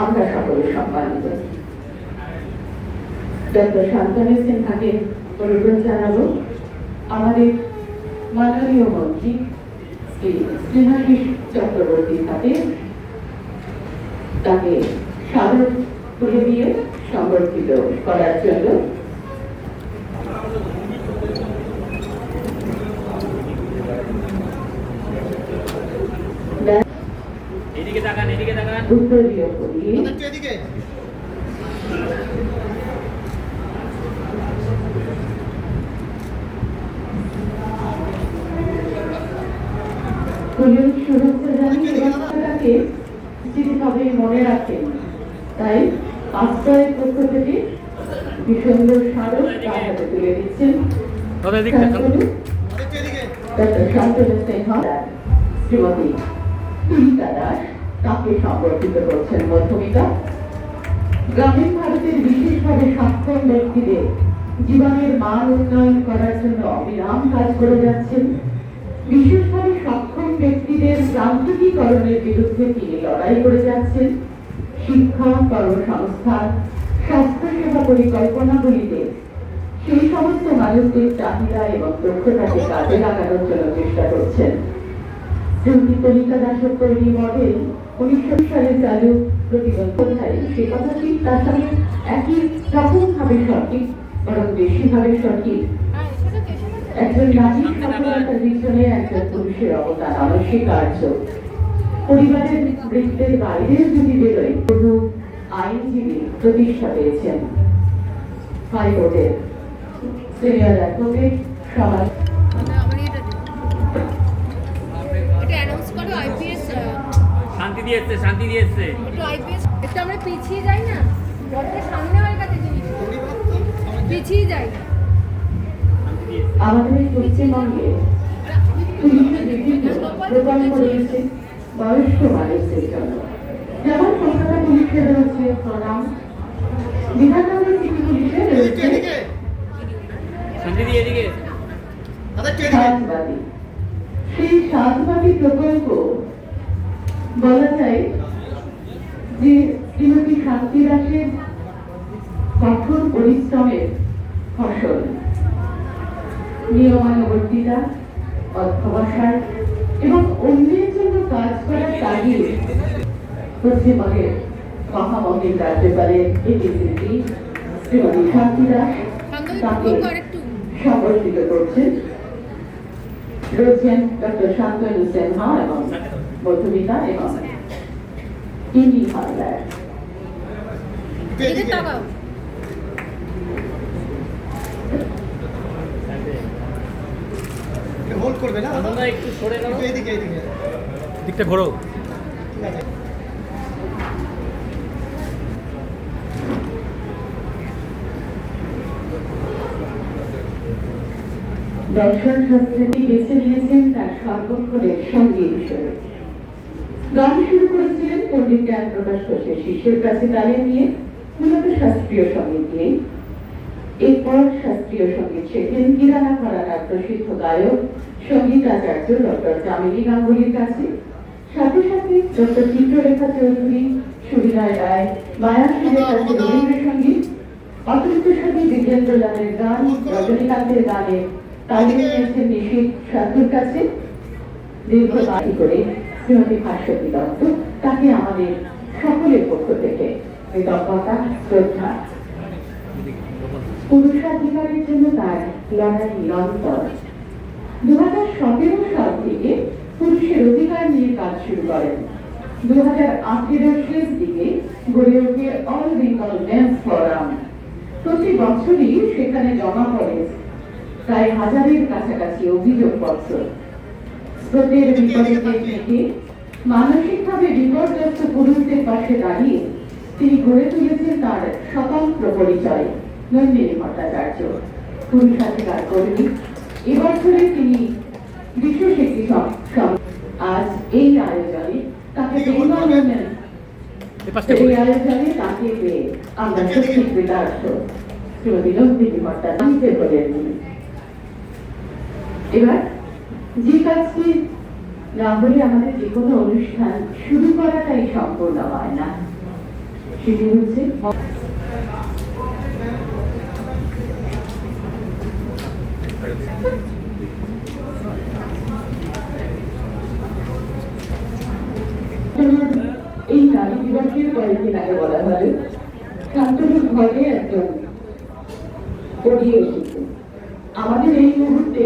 আমরা সকলে সম্মানিত। ডক্টর শান্তনু সিনহাকে অনুরোধ জানাব, আমাদের মাননীয় মন্ত্রী শ্রী স্নেহাশিস চক্রবর্তী হাতে তাকে স্মারক করে দিয়ে সংরক্ষিত করার জন্য এদিকে তাকান এদিকে তাকান। উত্তরীয় এদিকে মনে রাখেন তাই আশ্রয়ের পক্ষ থেকে কি সুন্দর স্মারক তার হাতে তুলে দিচ্ছেন ডক্টর শান্তনু সিনহ শ্রীমতী। তুলিকা দাস সম্পর্কিত করছেন মধ্যমিকা গ্রামীণ ভারতের বিশেষভাবে সক্ষম ব্যক্তিদের জীবনের মান উন্নয়ন করার জন্য অবিরাম কাজ করে যাচ্ছেন। বিশেষভাবে সক্ষম ব্যক্তিদের যান্ত্রিকীকরণের বিরুদ্ধে তিনি লড়াই করে যাচ্ছেন। শিক্ষা, কর্মসংস্থান, স্বাস্থ্যসেবা পরিকল্পনাগুলিতে সেই সমস্ত মানুষদের চাহিদা এবং দক্ষতাকে কাজে লাগানোর জন্য চেষ্টা করছেন। শ্রীমতী কলিকা দাসের তৈরি মডেল উনিশশো সালে চালু প্রতিবন্ধকারী সে কথাটি তার সঙ্গে একই রকম ভাবে সঠিক, বরং বেশি ভাবে সঠিক। একজন নারীর সফলতার পিছনে একজন পুরুষের অবদান অনস্বীকার্য। পরিবারের বৃত্তের বাইরেও যদি বেরোয় তবু আইনজীবী প্রতিষ্ঠা পেয়েছেন। হাইকোর্টের সিনিয়র অ্যাডভোকেট সমাজ শান্তি দিয়ে এসছে শান্তি দিয়ে এসছে একটু আইপিএস একটু আমরা পিছিয়ে যাই না? বড্ড সামনে হয়ে গেছে জিনিস। পিছিয়ে যাই। এসছে আমাদের পশ্চিমবঙ্গে পুলিশের বিভিন্ন প্রকল্প বয়স্ক মানুষদের জন্য যেমন কলকাতা পুলিশের রয়েছে প্রণাম। বিধাননগর সিটি পুলিশের রয়েছে। সাতবাদী। সেই সাতবাদী প্রকল্প বলা যায় যে শ্রীমতী শান্তি দাসের কঠোর পরিশ্রমের ফসল। নিয়মানুবর্তিতা অধ্যবসায় এবং অন্যের জন্য কাজ করার কাজে পশ্চিমবঙ্গের মহামহিম রাজ্যপালের এডিসিপি শ্রীমতী শান্তি দাস তাকে সংগঠিত করছেন রয়েছেন ডক্টর শান্তনু সিনহা এবং মধুমিতা এবং ইনি হালদার হোল্ড করবে না? একটু সরে এদিকে এদিকে দিকটা ঘোরো ঠিক আছে। দর্শন শাস্ত্রটি বেছে নিয়েছেন তার সর্বক্ষণের সঙ্গী হিসেবে। গান শুরু করেছিলেন পণ্ডিত জ্ঞান প্রকাশ ঘোষের শিষ্যের কাছে তালিম নিয়ে, মূলত শাস্ত্রীয় সংগীত নিয়ে। এরপর শাস্ত্রীয় সংগীত শেখেন কিরানা ঘরানার প্রসিদ্ধ গায়ক সংগীত আচার্য ডক্টর চামিনী গাঙ্গুলির কাছে। সাথে সাথে ডক্টর চিত্ররেখা চৌধুরী, সুবিনয় রায়, মায়া সেনের কাছে রবীন্দ্রসঙ্গীত অতিরিক্ত সংগীত বিজেন্দ্রলালের গান, রজনীকান্তের গানে তালিম নিয়েছেন নিশীত সাধুর কাছে দীর্ঘ বাড়ি করে শ্রীমতী ভাস্বতী দত্ত, তাকে আমাদের সকলের পক্ষ থেকে কৃতজ্ঞতা, শ্রদ্ধা। পুরুষাধিকারের জন্য তার লড়াই নিরন্তর। দু হাজার সতেরো সাল থেকে পুরুষের অধিকার নিয়ে কাজ শুরু করেন। দু হাজার আঠেরোর শেষ দিকে গড়ে ওঠে অল বেঙ্গল মেন্স ফোরাম প্রতি বছরই সেখানে জমা পড়ে প্রায় হাজারের কাছাকাছি অভিযোগপত্র। স্রোতের বিপরীতে থেকে মানসিকভাবে বিপর্যস্ত পুরুষদের পাশে দাঁড়িয়ে তিনি গড়ে তুলেছেন তার স্বতন্ত্র পরিচয় নন্দিনী ভট্টাচার্য। পুরুষাধিকার কর্মী। এবছরে তিনি বিশেষ একটি আজ এই আয়োজনে তাকে এই আয়োজনে তাকে পেয়ে আমরা সত্যি কৃতার্থ। শ্রীমতী নন্দিনী ভট্টাচার্য বলেন এবার যে কাজটি না হলে আমাদের যে কোনো অনুষ্ঠান শুরু করাটাই সম্পূর্ণ হয় না। সেটি হচ্ছে এই নারী দিবসের কয়েকদিন আগে বলা হয়, শান্তনুর ঘরে একজন পড়িয়ে আমাদের এই মুহূর্তে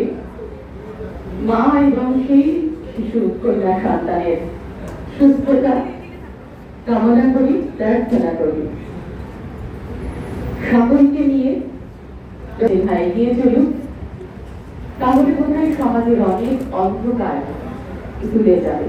মা এবং সেই শিশু কন্যা সন্তানের সুস্থতা কামনা করি, প্রার্থনা করি। সকলকে নিয়ে ভাই এগিয়ে চলুক, তাহলে বোধহয় সমাজের অনেক অন্ধকার ভুলে যাবে।